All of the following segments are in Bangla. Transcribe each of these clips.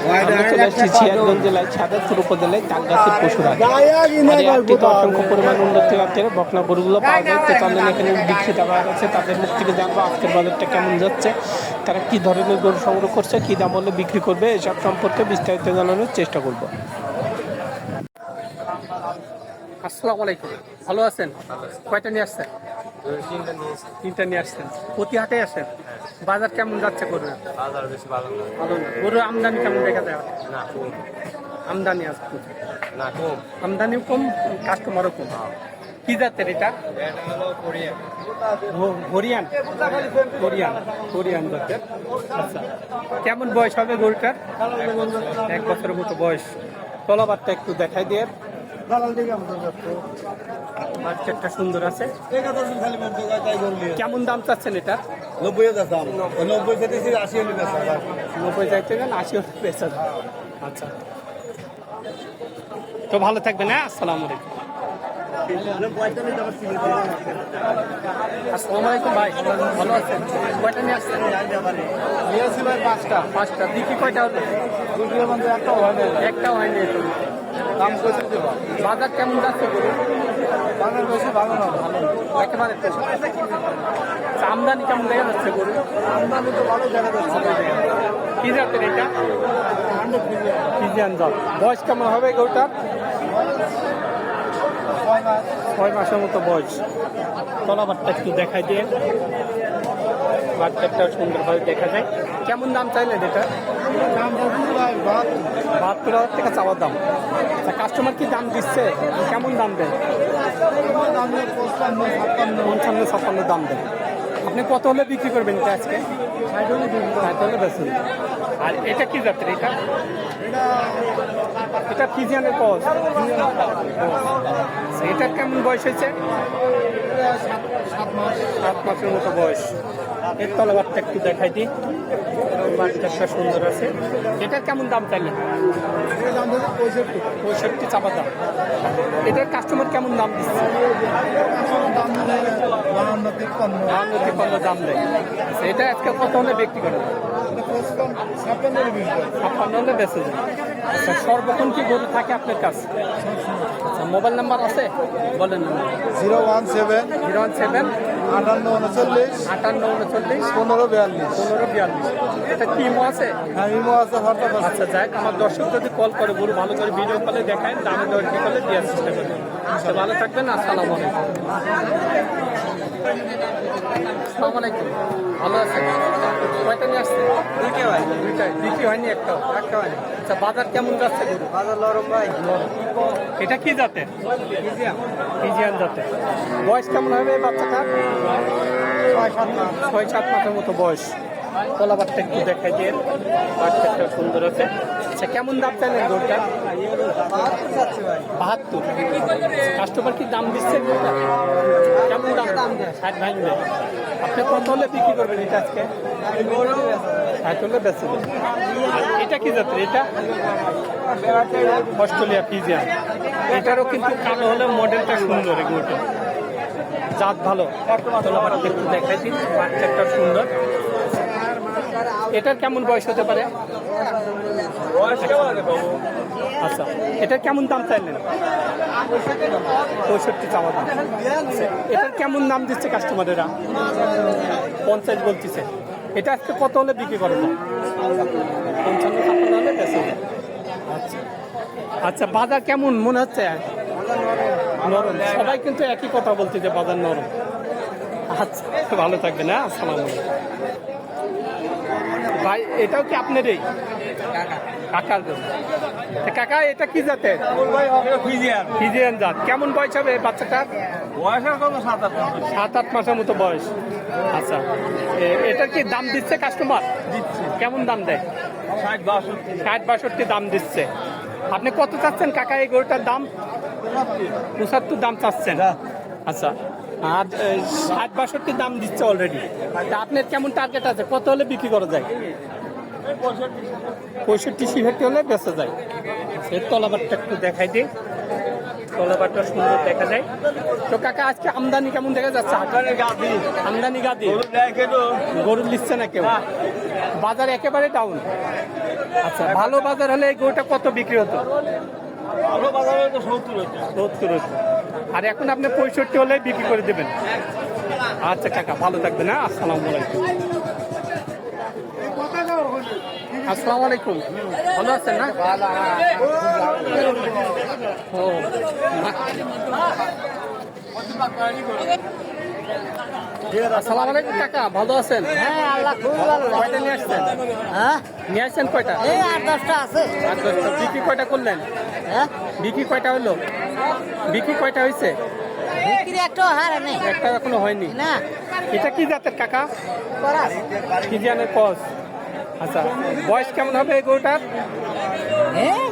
সিরাজগঞ্জ জেলায় সাদাতপুর উপজেলায় তালগাছির পশুরাট আর অসংখ্য পরিমাণ উন্নতি আছে বকনা গরুগুলো পাওয়া যায় তো তাদের এখানে মুখ থেকে জানব আজকের বাজারটা কেমন যাচ্ছে তারা কি ধরনের গরু সংগ্রহ করছে কি দাম বলে বিক্রি করবে এসব সম্পর্কে বিস্তারিত জানানোর চেষ্টা করব। আসসালামু আলাইকুম। ভালো আছেন? কয়টা নিয়ে আসছেন? তিনটা নিয়ে আসছেন। প্রতি হাটে আসেন? বাজার কেমন যাচ্ছে গরুর? বাজার বেশি ভালো না। ভালো না। গরুর আমদানি কেমন দেখা যায়? না কম। আমদানি আছে না কম। আমদানিও কম কাস্টমারও কম। কি জাতের এটা? হরিয়ান হরিয়ান হরিয়ান জাতের। আচ্ছা। কেমন বয়স হবে গরুটার? এক বছরের মতো বয়স। তলাবারটা একটু দেখাই দিয়ে বাচ্চাটা সুন্দর আছে। কেমন দাম চাচ্ছেন এটা? নব্বই হাজার দাম। নব্বই আশি হলে বেচা যায়। নব্বই চাইতে গেলে আশি বেচা আচ্ছা। তো ভালো থাকবেন হ্যাঁ? আসসালামু আলাইকুম। আসসালামু আলাইকুম ভাই ভালো আছেন? কয়টা নিয়ে আসছেন? ভাই পাঁচটা। পাঁচটা। বিক্রি কয়টা হলো একটা হয় একটাও হয়নি দাম কত বাজার কেমন যাচ্ছে? বাংলার বেশি ভালো না একেবারে আমদানি কেমন দেখা যাচ্ছে গরু আমদানি তো ভালো দেখা যাচ্ছে। কি জাতের এটা? ফিজিয়ান জাত। বয়স কেমন হবে গরুটার? ছয় মাস। ছয় মাসের মতো বয়স। তলাবারটা একটু দেখাই দিয়ে। বাচ্চাটা সুন্দরভাবে দেখা যায়। কেমন দাম চাইলেন এটা? বাহাত্তর হাজার টাকা চাওয়ার দাম। আচ্ছা কাস্টমার কি দাম দিচ্ছে? কেমন দাম দেয়? পঞ্চান্ন, ছাপ্পান্ন দাম দেয়। আপনি কত হলে বিক্রি করবেন এটা আজকে? হলে আর এটা কি এটা এটা? এটা ফিজিয়ানের কস। এটা কেমন বয়স হয়েছে? সাত মাস সাত মাসের মতো বয়স। এর তলাবারটা একটু দেখাই দিই। বাচ্চাটা সুন্দর আছে। এটা কেমন দাম চাইলেন? পঁয়ষট্টি। পঁয়ষট্টি চাপা দাম। এটার কাস্টমার কেমন দাম দিচ্ছে? বাহান্ন তিপ্পান্ন দাম দেয়। আচ্ছা, এটা আজকে কত হলে বিক্রি পঁচপান্ন ছাপ্পান্ন হলে বেঁচে আচ্ছা সর্বক্ষণ কি গরু থাকে আপনার কাছে আচ্ছা মোবাইল নাম্বার আছে? বলেন zero one seven zero one seven আটান্ন উনচল্লিশ আটান্ন উনচল্লিশ পনেরো বিয়াল্লিশ। পনেরো বিয়াল্লিশ। এটা টিমও আছে? হ্যাঁ ইমো আছে হোয়াটসঅ্যাপ আছে। আচ্ছা যাক আমার দর্শক যদি কল করে গরু ভালো করে ভিডিও কলে দেখায় দামে দর কি করলে দেওয়ার চেষ্টা করবেন আচ্ছা ভালো থাকবেন আসসালামু আলাইকুম। আসসালামু আলাইকুম। ভালো আছেন? কয়টা নিয়ে আসছেন দুইটা ভাই দুইটাই। দুইটি হয়নি একটা একটা হয়নি। আচ্ছা বাজার কেমন যাচ্ছে? বাজার লরম ভাই। এটা কি জাতের? ফিজিয়ান। জাতের। বয়স কেমন হবে বাচ্চাটার? ছয় সাত মাস। ছয় সাত মাসের মতো বয়স। কলাবারটা একটু দেখাই দিয়ে বাচ্চাটা সুন্দর আছে। আচ্ছা কেমন দাম চাইলেন গরুটা? বাহাত্তর। কাস্টমার কি দাম দিচ্ছে? কেমন দাম? ষাট ভাঙবে আপনি কত হলে বিক্রি করবেন এটা আজকে? ষাট হলে বেঁচে এটা কি জাতের? এটা? অস্ট্রেলিয়া পিজিয়ান এটারও কিন্তু কালো হলে মডেলটা সুন্দর এগুলোটা জাত ভালো। তোলাবারটা একটু দেখাই দিন বাচ্চাটা সুন্দর। এটার কেমন বয়স হতে পারে? আচ্ছা এটার কেমন দাম চাইলেন? পঁয়ষট্টি চাওয়া দাম। এটার কেমন দাম দিচ্ছে কাস্টমারেরা? পঞ্চাশ বলতেছে। এটা আজকে কত হলে বিক্রি করে পঞ্চান্ন আচ্ছা। আচ্ছা বাজার কেমন মনে হচ্ছে? নরম। সবাই কিন্তু একই কথা বলছে যে বাজার নরম। আচ্ছা ভালো থাকবে না আসসালামু আলাইকুম। ভাই এটাও কি আপনারই? কাকার তা কাকা এটা কি জাতের? ফিজিয়ান জাত। কেমন বয়স হবে বাচ্চাটার সাত আট মাস। সাত আট মাসের মতো বয়স। আচ্ছা এ- এটার কি দাম দিচ্ছে কাস্টমার কেমন দাম দেয়? ষাট বাষট্টি। ষাট বাষট্টি দাম দিচ্ছে। আপনি কত চাচ্ছেন কাকা এই গরুটার দাম? পঁচাত্তর। দাম চাচ্ছেন। আচ্ছা আর ষাট বাষট্টি দাম দিচ্ছে অলরেডি আপনার কেমন টার্গেট আছে? কত হলে বিক্রি করা যায়? পঁয়ষট্টি ছিষট্টি হলে বেচা যায়। এর তলাবারটা একটু দেখাই দিই। তলাবারটা সুন্দর দেখা যায়। তো কাকা আজকে আমদানি কেমন দেখা যাচ্ছে? আমদানি গাদি গরু নিচ্ছে না কেউ? বাজার একেবারে ডাউন আচ্ছা ভালো বাজার হলে এই গরুটা কত বিক্রি হতো? তো সত্তর। আর এখন আপনি পঁয়ষট্টি হলে বিক্রি করে দেবেন। আচ্ছা কাকা ভালো থাকবেন হ্যাঁ? আসসালামু আলাইকুম। আসসালামু আলাইকুম। ভালো আছেন না? ও আসসালামু আলাইকুম কাকা ভালো আছেন? হ্যাঁ আল্লাহ খুব ভালো কয়টা নিয়ে আসছেন? হ্যাঁ? নিয়ে আসছেন কয়টা? এই আট দশটা আছে। দশটা। বিক্রি কয়টা করলেন? হ্যাঁ? বিক্রি কয়টা হলো? বিক্রি কয়টা হয়েছে? বিক্রি একটা হার নেই। একটা এখনও হয়নি। না। এটা কি জাতের কাকা? কি জানের কস আচ্ছা বয়স কেমন হবে এই গরুটার?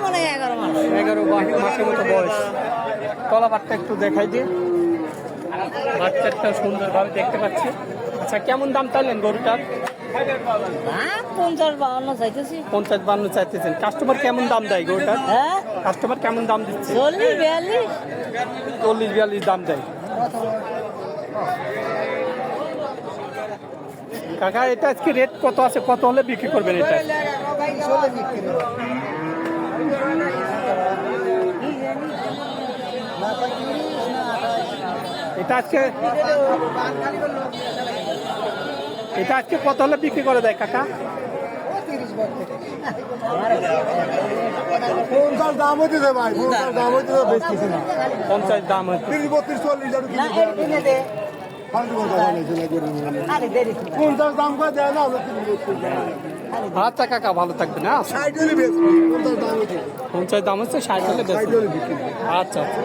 মানে এগারো মাস। এগারো মাসের মতো বয়স। তলাবারটা একটু দেখাই দিয়ে বাচ্চাটা সুন্দরভাবে দেখতে পাচ্ছি। আচ্ছা কেমন দাম চাইলেন গরুটার? পঞ্চাশ বাউন্ন চাইতেছি। পঞ্চাশ বান্ন চাইতেছেন। কাস্টমার কেমন দাম দেয় গরুটার? হ্যাঁ। কাস্টমার কেমন দাম দিচ্ছে? চল্লিশ বিয়াল্লিশ। চল্লিশ বিয়াল্লিশ দাম দেয়। কাকা এটা আজকে রেট কত আছে? কত হলে বিক্রি করবেন এটা? এটা আজকে এটা আজকে কত হলে বিক্রি করে দেয় কাকা? পঞ্চাশ দাম হইতেছে ভাই পঞ্চাশ দাম না পঞ্চাশ দাম তিরিশ বত্রিশ চল্লিশ আর। পঞ্চাশ দাম করে দেয় না। আচ্ছা কাকা ভালো থাকবে না হলে পঞ্চাশ দাম হচ্ছে ষাট হলে আচ্ছা আচ্ছা।